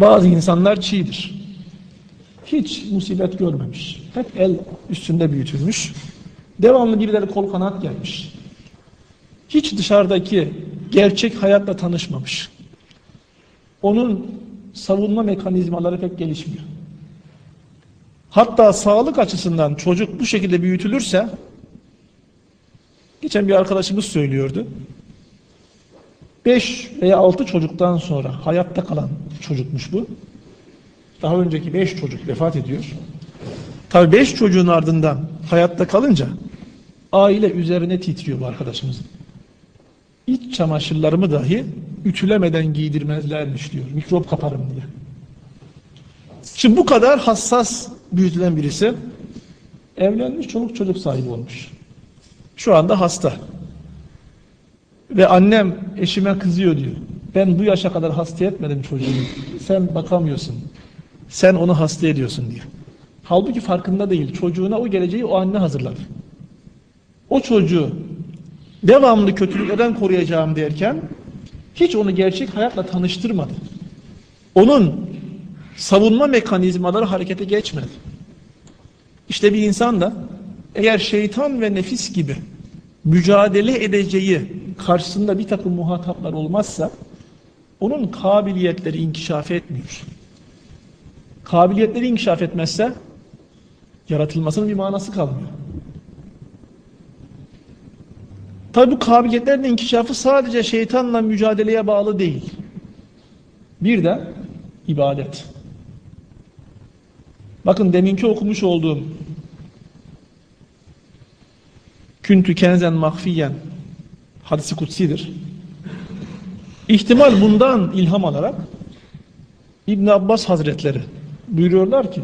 Bazı insanlar çiğdir. Hiç musibet görmemiş. Hep el üstünde büyütülmüş. Devamlı birileri kol kanat gelmiş. Hiç dışarıdaki gerçek hayatla tanışmamış. Onun savunma mekanizmaları pek gelişmiyor. Hatta sağlık açısından çocuk bu şekilde büyütülürse geçen bir arkadaşımız söylüyordu. 5 veya 6 çocuktan sonra hayatta kalan çocukmuş bu. Daha önceki 5 çocuk vefat ediyor. Tabi 5 çocuğun ardından hayatta kalınca aile üzerine titriyor bu arkadaşımızın. İç çamaşırlarımı dahi ütülemeden giydirmezlermiş diyor. Mikrop kaparım diye. Şimdi bu kadar hassas büyütülen birisi evlenmiş çoluk çocuk sahibi olmuş. Şu anda hasta. Ve annem eşime kızıyor diyor. Ben bu yaşa kadar hasta etmedim çocuğumu. Sen bakamıyorsun. Sen onu hasta ediyorsun diye. Halbuki farkında değil. Çocuğuna o geleceği o anne hazırladı. O çocuğu devamlı kötülüklerden koruyacağım derken hiç onu gerçek hayatla tanıştırmadı. Onun savunma mekanizmaları harekete geçmedi. İşte bir insan da eğer şeytan ve nefis gibi mücadele edeceği karşısında bir takım muhataplar olmazsa onun kabiliyetleri inkişaf etmiyor. Kabiliyetleri inkişaf etmezse yaratılmasının bir manası kalmıyor. Tabi bu kabiliyetlerin inkişafı sadece şeytanla mücadeleye bağlı değil. Bir de ibadet. Bakın deminki okumuş olduğum küntü kenzen mahfiyen hadisi kutsidir. İhtimal bundan ilham alarak İbn Abbas Hazretleri buyuruyorlar ki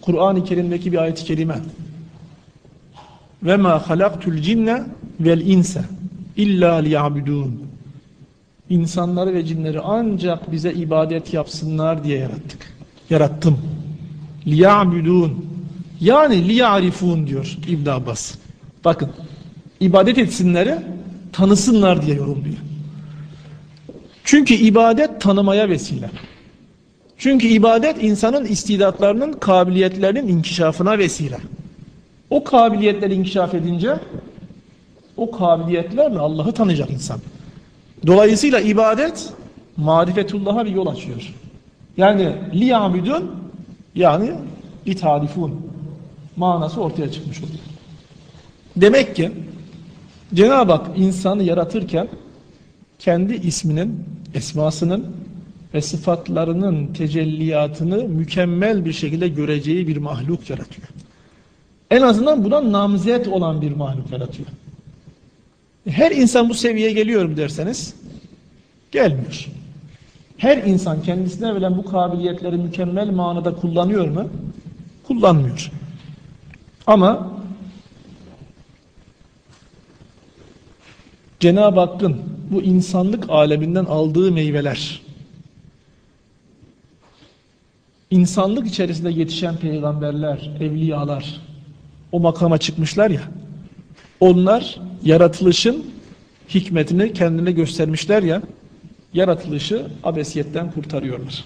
Kur'an-ı Kerim'deki bir ayet-i kerime ve ma halaktul cinne vel inse illa liyabudun İnsanları ve cinleri ancak bize ibadet yapsınlar diye yarattık. Yarattım. Liyabudun yani liyarifun diyor İbn Abbas. Bakın ibadet etsinleri tanısınlar diye yorumluyor. Çünkü ibadet tanımaya vesile. Çünkü ibadet insanın istidatlarının, kabiliyetlerinin inkişafına vesile. O kabiliyetler inkişaf edince o kabiliyetlerle Allah'ı tanıyacak insan. Dolayısıyla ibadet marifetullah'a bir yol açıyor. Yani liyabidun yani litarifun manası ortaya çıkmış oluyor. Demek ki Cenab-ı Hak insanı yaratırken kendi isminin, esmasının ve sıfatlarının tecelliyatını mükemmel bir şekilde göreceği bir mahluk yaratıyor. En azından buna namzet olan bir mahluk yaratıyor. Her insan bu seviyeye geliyor mu derseniz gelmiyor. Her insan kendisine verilen bu kabiliyetleri mükemmel manada kullanıyor mu? Kullanmıyor. Ama Cenab-ı Hakk'ın bu insanlık aleminden aldığı meyveler insanlık içerisinde yetişen peygamberler, evliyalar o makama çıkmışlar ya onlar yaratılışın hikmetini kendine göstermişler ya yaratılışı abesiyetten kurtarıyorlar.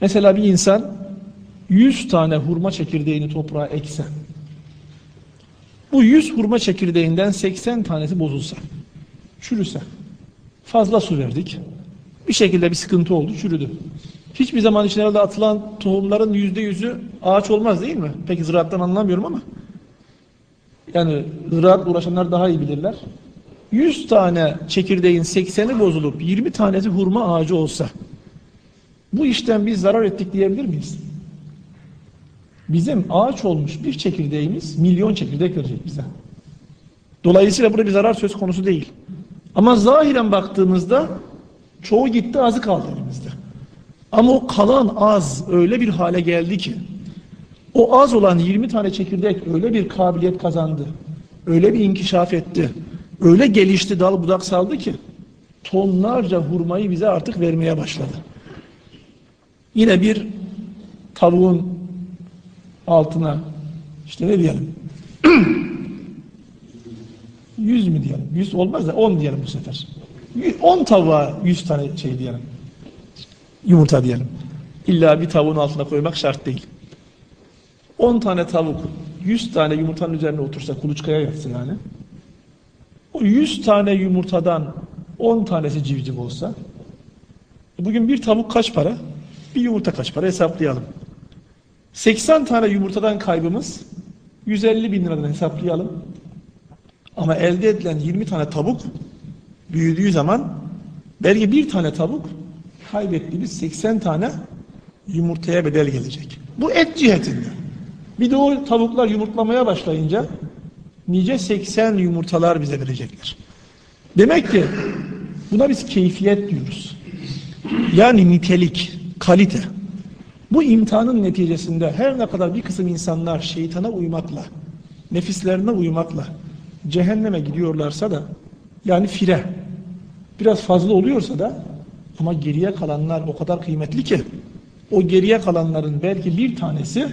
Mesela bir insan 100 tane hurma çekirdeğini toprağa ekse bu 100 hurma çekirdeğinden 80 tanesi bozulsa çürüse fazla su verdik bir şekilde bir sıkıntı oldu çürüdü. Hiçbir zaman içine atılan tohumların yüzde yüzü ağaç olmaz değil mi? Peki ziraattan anlamıyorum ama. Yani ziraatla uğraşanlar daha iyi bilirler. 100 tane çekirdeğin 80'i bozulup 20 tanesi hurma ağacı olsa bu işten biz zarar ettik diyebilir miyiz? Bizim ağaç olmuş bir çekirdeğimiz milyon çekirdek verecek bize. Dolayısıyla burada bir zarar söz konusu değil. Ama zahiren baktığımızda çoğu gitti azı kaldı elimizde. Ama o kalan az öyle bir hale geldi ki o az olan 20 tane çekirdek öyle bir kabiliyet kazandı. Öyle bir inkişaf etti. Öyle gelişti dal budak saldı ki tonlarca hurmayı bize artık vermeye başladı. Yine bir tavuğun altına işte ne diyelim 100 mü diyelim 100 olmaz da 10 diyelim bu sefer 10 tavuğa 100 tane şey diyelim. Yumurta diyelim. İlla bir tavuğun altına koymak şart değil. 10 tane tavuk 100 tane yumurtanın üzerine otursa kuluçkaya yatsın yani. O 100 tane yumurtadan 10 tanesi civciv olsa bugün bir tavuk kaç para? Bir yumurta kaç para hesaplayalım. 80 tane yumurtadan kaybımız 150 bin liradan hesaplayalım. Ama elde edilen 20 tane tavuk büyüdüğü zaman belki bir tane tavuk kaybettiğimiz 80 tane yumurtaya bedel gelecek. Bu et cihetinde. Bir de o tavuklar yumurtlamaya başlayınca nice 80 yumurtalar bize verecekler. Demek ki buna biz keyfiyet diyoruz. Yani nitelik, kalite. Bu imtihanın neticesinde her ne kadar bir kısım insanlar şeytana uymakla, nefislerine uymakla cehenneme gidiyorlarsa da yani fire biraz fazla oluyorsa da ama geriye kalanlar o kadar kıymetli ki o geriye kalanların belki bir tanesi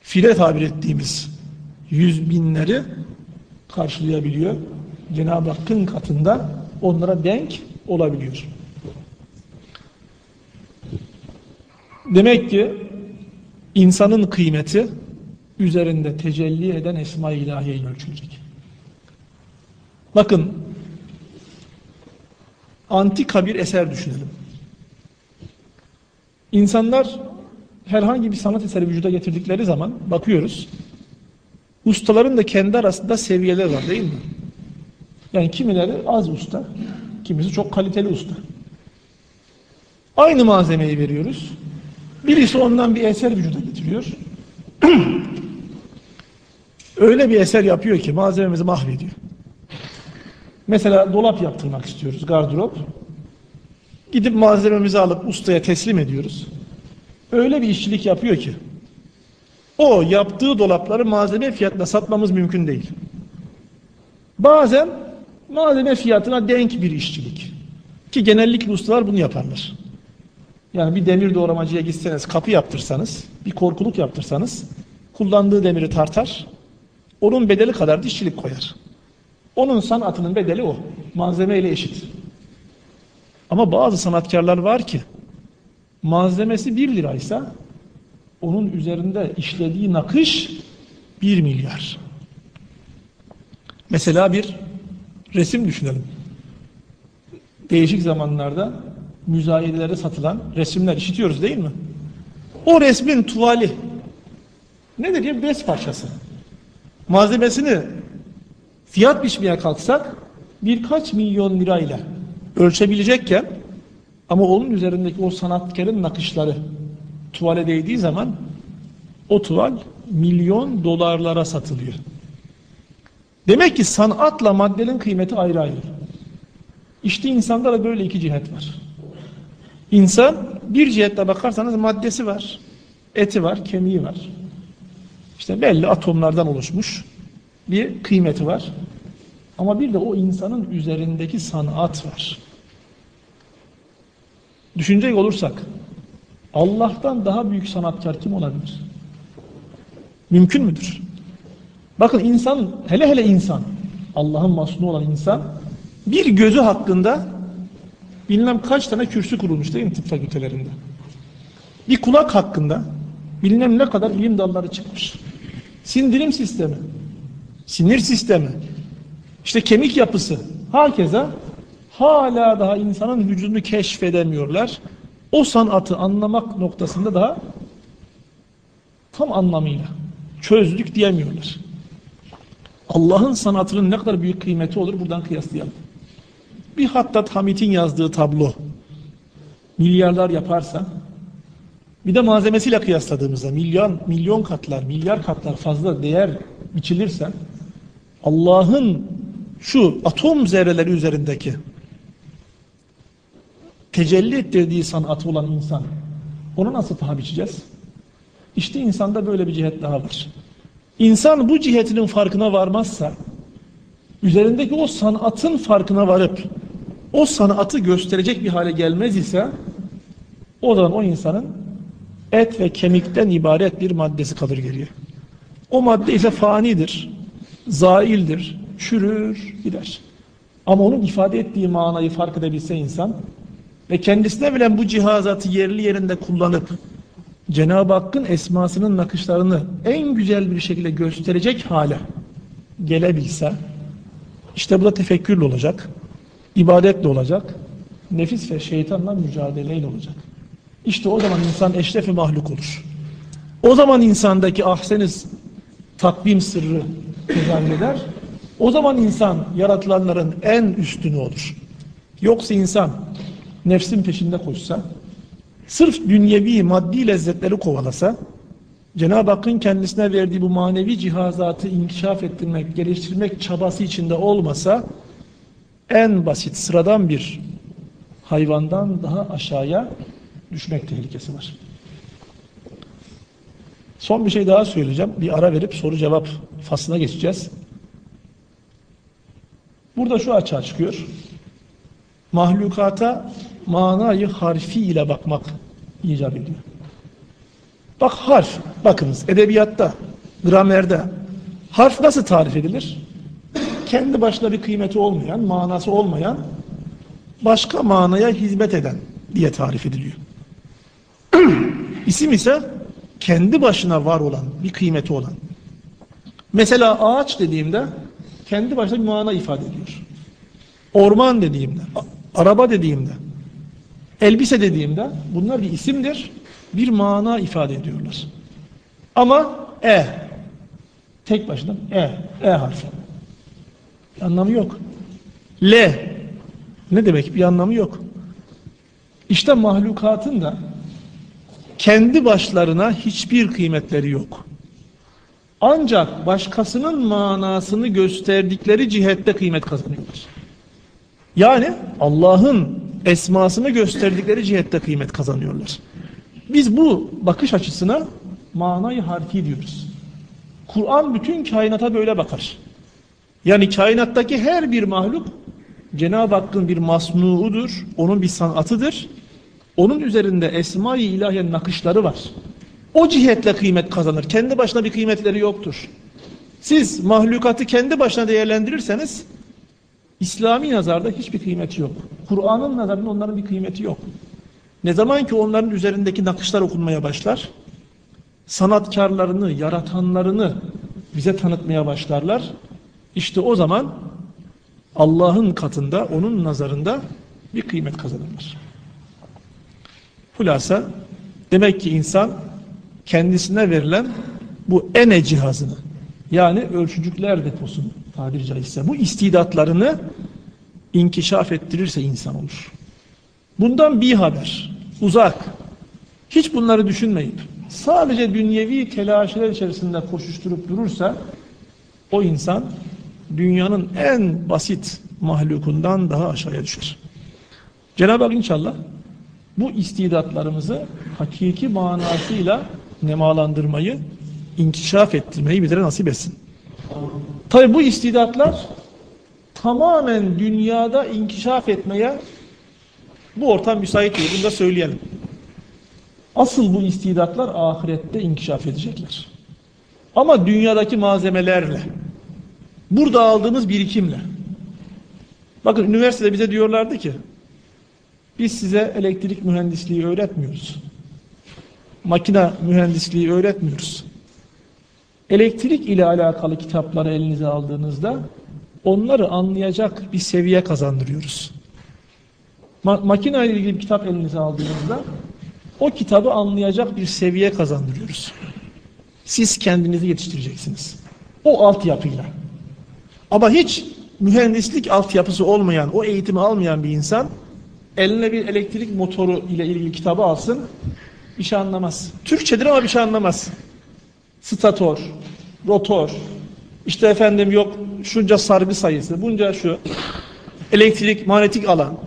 file tabir ettiğimiz yüz binleri karşılayabiliyor. Cenab-ı Hakk'ın katında onlara denk olabiliyor. Demek ki insanın kıymeti üzerinde tecelli eden Esma-i İlahiye ile ölçülecek. Bakın antika bir eser düşünelim. İnsanlar herhangi bir sanat eseri vücuda getirdikleri zaman bakıyoruz. Ustaların da kendi arasında seviyeler var değil mi? Yani kimileri az usta, kimisi çok kaliteli usta. Aynı malzemeyi veriyoruz. Birisi ondan bir eser vücuda getiriyor. Öyle bir eser yapıyor ki malzememizi mahvediyor. Mesela dolap yaptırmak istiyoruz, gardırop. Gidip malzememizi alıp ustaya teslim ediyoruz. Öyle bir işçilik yapıyor ki o yaptığı dolapları malzeme fiyatına satmamız mümkün değil. Bazen malzeme fiyatına denk bir işçilik. Ki genellikle ustalar bunu yaparlar. Yani bir demir doğramacıya gitseniz, kapı yaptırsanız, bir korkuluk yaptırsanız, kullandığı demiri tartar, onun bedeli kadar da işçilik koyar. Onun sanatının bedeli o. Malzeme ile eşit. Ama bazı sanatkarlar var ki, malzemesi 1 liraysa, onun üzerinde işlediği nakış 1 milyar. Mesela bir resim düşünelim. Değişik zamanlarda müzayedelere satılan resimler işitiyoruz değil mi? O resmin tuvali nedir ya? Bez parçası. Malzemesini fiyat biçmeye kalksak birkaç milyon lirayla ölçebilecekken ama onun üzerindeki o sanatkarın nakışları tuvale değdiği zaman o tuval milyon dolarlara satılıyor. Demek ki sanatla maddenin kıymeti ayrı ayrı. İşte insanda da böyle iki cihet var. İnsan bir cihetle bakarsanız maddesi var. Eti var, kemiği var. İşte belli atomlardan oluşmuş bir kıymeti var. Ama bir de o insanın üzerindeki sanat var. Düşünecek olursak Allah'tan daha büyük sanatkar kim olabilir? Mümkün müdür? Bakın insan, hele hele insan, Allah'ın masnu olan insan, bir gözü hakkında bilmem kaç tane kürsü kurulmuş değil mi tıp fakültelerinde? Bir kulak hakkında bilmem ne kadar ilim dalları çıkmış. Sindirim sistemi, sinir sistemi, işte kemik yapısı, hakeza hala daha insanın vücudunu keşfedemiyorlar. O sanatı anlamak noktasında daha tam anlamıyla çözdük diyemiyorlar. Allah'ın sanatının ne kadar büyük kıymeti olur buradan kıyaslayalım. Bir Hattat Hamit'in yazdığı tablo milyarlar yaparsa bir de malzemesiyle kıyasladığımızda milyon milyon katlar, milyar katlar fazla değer biçilirse Allah'ın şu atom zerreleri üzerindeki tecelli ettirdiği sanatı olan insan onu nasıl paha biçeceğiz? İşte insanda böyle bir cihet daha var. İnsan bu cihetinin farkına varmazsa üzerindeki o sanatın farkına varıp o sanatı gösterecek bir hale gelmez ise o zaman o insanın et ve kemikten ibaret bir maddesi kalır geriye. O madde ise fanidir, zaildir, çürür, gider. Ama onun ifade ettiği manayı fark edebilse insan ve kendisine bilen bu cihazatı yerli yerinde kullanıp Cenab-ı Hakk'ın esmasının nakışlarını en güzel bir şekilde gösterecek hale gelebilse işte bu da tefekkürle olacak, ibadetle olacak, nefis ve şeytanla mücadeleyle olacak. İşte o zaman insan eşrefi mahluk olur. O zaman insandaki ahseniz takvim sırrı tezahür. O zaman insan yaratılanların en üstünü olur. Yoksa insan nefsin peşinde koşsa, sırf dünyevi maddi lezzetleri kovalasa, Cenab-ı Hakk'ın kendisine verdiği bu manevi cihazatı inkişaf ettirmek, geliştirmek çabası içinde olmasa, en basit, sıradan bir hayvandan daha aşağıya düşmek tehlikesi var. Son bir şey daha söyleyeceğim. Bir ara verip soru cevap faslına geçeceğiz. Burada şu açığa çıkıyor. Mahlukata manayı harfi ile bakmak icap ediyor. Bak harf, bakınız edebiyatta, gramerde harf nasıl tarif edilir? Kendi başına bir kıymeti olmayan, manası olmayan, başka manaya hizmet eden diye tarif ediliyor. İsim ise kendi başına var olan, bir kıymeti olan. Mesela ağaç dediğimde kendi başına bir mana ifade ediyor. Orman dediğimde, araba dediğimde, elbise dediğimde bunlar bir isimdir, bir mana ifade ediyorlar. Ama e, tek başına e, e harfi. Bir anlamı yok. L, ne demek bir anlamı yok. İşte mahlukatın da kendi başlarına hiçbir kıymetleri yok. Ancak başkasının manasını gösterdikleri cihette kıymet kazanıyorlar. Yani Allah'ın esmasını gösterdikleri cihette kıymet kazanıyorlar. Biz bu bakış açısına manayı harfi diyoruz. Kur'an bütün kainata böyle bakar. Yani kainattaki her bir mahluk Cenab-ı Hakk'ın bir masnuudur, onun bir sanatıdır. Onun üzerinde esma-i ilahiye nakışları var. O cihetle kıymet kazanır. Kendi başına bir kıymetleri yoktur. Siz mahlukatı kendi başına değerlendirirseniz İslami nazarda hiçbir kıymeti yok. Kur'an'ın nazarında onların bir kıymeti yok. Ne zaman ki onların üzerindeki nakışlar okunmaya başlar, sanatkarlarını, yaratanlarını bize tanıtmaya başlarlar. İşte o zaman Allah'ın katında, onun nazarında bir kıymet kazanırlar. Hulasa demek ki insan kendisine verilen bu ene cihazını yani ölçücükler deposunu tabiri caizse bu istidatlarını inkişaf ettirirse insan olur. Bundan bir haber, uzak, hiç bunları düşünmeyip sadece dünyevi telaşlar içerisinde koşuşturup durursa o insan dünyanın en basit mahlukundan daha aşağıya düşer. Cenab-ı Hak inşallah bu istidatlarımızı hakiki manasıyla nemalandırmayı, inkişaf ettirmeyi bize nasip etsin. Tabi bu istidatlar tamamen dünyada inkişaf etmeye bu ortam müsait değil. Bunu da söyleyelim. Asıl bu istidatlar ahirette inkişaf edecekler. Ama dünyadaki malzemelerle, burada aldığımız birikimle. Bakın üniversitede bize diyorlardı ki, biz size elektrik mühendisliği öğretmiyoruz. Makine mühendisliği öğretmiyoruz. Elektrik ile alakalı kitapları elinize aldığınızda onları anlayacak bir seviye kazandırıyoruz. Ma makine ile ilgili bir kitap elinize aldığınızda o kitabı anlayacak bir seviye kazandırıyoruz. Siz kendinizi yetiştireceksiniz. O altyapıyla. Ama hiç mühendislik altyapısı olmayan, o eğitimi almayan bir insan eline bir elektrik motoru ile ilgili kitabı alsın, bir şey anlamaz. Türkçedir ama bir şey anlamaz. Stator, rotor, işte efendim yok şunca sargı sayısı, bunca şu, elektrik, manyetik alan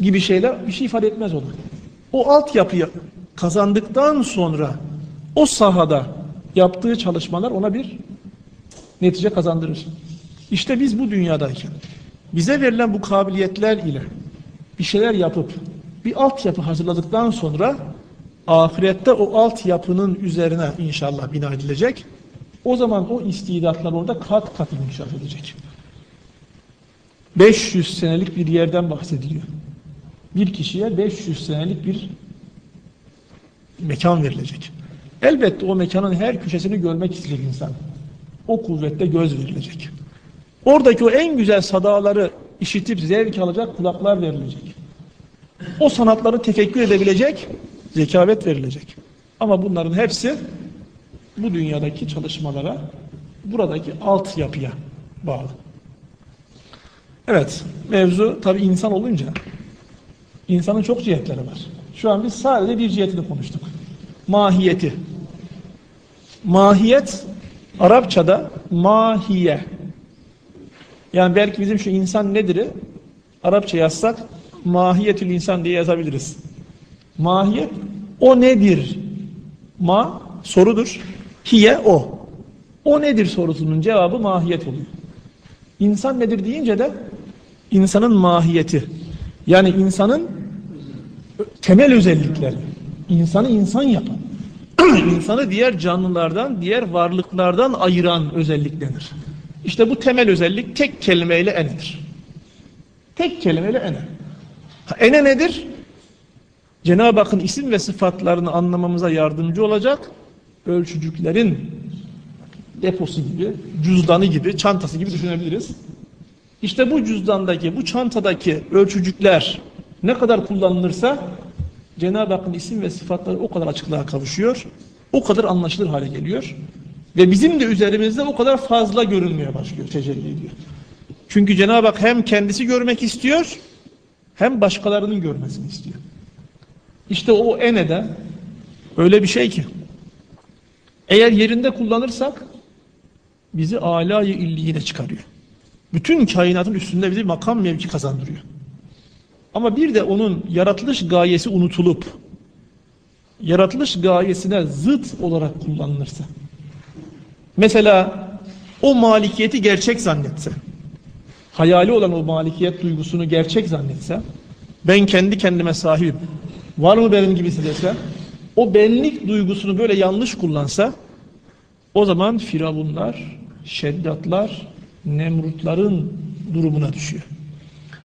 gibi şeyler bir şey ifade etmez ona. O altyapıyı kazandıktan sonra o sahada yaptığı çalışmalar ona bir netice kazandırır. İşte biz bu dünyadayken bize verilen bu kabiliyetler ile bir şeyler yapıp bir altyapı hazırladıktan sonra ahirette o altyapının üzerine inşallah bina edilecek. O zaman o istidatlar orada kat kat inkişaf edecek. 500 senelik bir yerden bahsediliyor. Bir kişiye 500 senelik bir mekan verilecek. Elbette o mekanın her köşesini görmek isteyecek insan. O kuvvette göz verilecek. Oradaki o en güzel sadaları işitip zevk alacak kulaklar verilecek. O sanatları tefekkür edebilecek zekavet verilecek. Ama bunların hepsi bu dünyadaki çalışmalara, buradaki altyapıya bağlı. Evet, mevzu tabi insan olunca insanın çok cihetleri var. Şu an biz sadece bir cihetini konuştuk. Mahiyeti. Mahiyet Arapçada mahiye. Yani belki bizim şu insan nedir'i Arapça yazsak mahiyetül insan diye yazabiliriz. Mahiyet o nedir? Ma sorudur. Hiye o. O nedir sorusunun cevabı mahiyet oluyor. İnsan nedir deyince de insanın mahiyeti. Yani insanın temel özellikleri. İnsanı insan yapan. insanı diğer canlılardan, diğer varlıklardan ayıran özellik denir. İşte bu temel özellik tek kelimeyle enedir. Tek kelimeyle ene. Ha, Ene nedir? Cenab-ı Hakk'ın isim ve sıfatlarını anlamamıza yardımcı olacak ölçücüklerin deposu gibi, cüzdanı gibi, çantası gibi düşünebiliriz. İşte bu cüzdandaki, bu çantadaki ölçücükler ne kadar kullanılırsa Cenab-ı Hakk'ın isim ve sıfatları o kadar açıklığa kavuşuyor, o kadar anlaşılır hale geliyor. Ve bizim de üzerimizde o kadar fazla görünmeye başlıyor, tecelli ediyor. Çünkü Cenab-ı Hak hem kendisi görmek istiyor, hem başkalarının görmesini istiyor. İşte o enede öyle bir şey ki, eğer yerinde kullanırsak, bizi âlâ-i illiğine çıkarıyor. Bütün kainatın üstünde bizi makam mevki kazandırıyor. Ama bir de onun yaratılış gayesi unutulup, yaratılış gayesine zıt olarak kullanılırsa, mesela o malikiyeti gerçek zannetse, hayali olan o malikiyet duygusunu gerçek zannetse, ben kendi kendime sahibim, var mı benim gibisi dese, o benlik duygusunu böyle yanlış kullansa, o zaman firavunlar, şeddatlar, nemrutların durumuna düşüyor.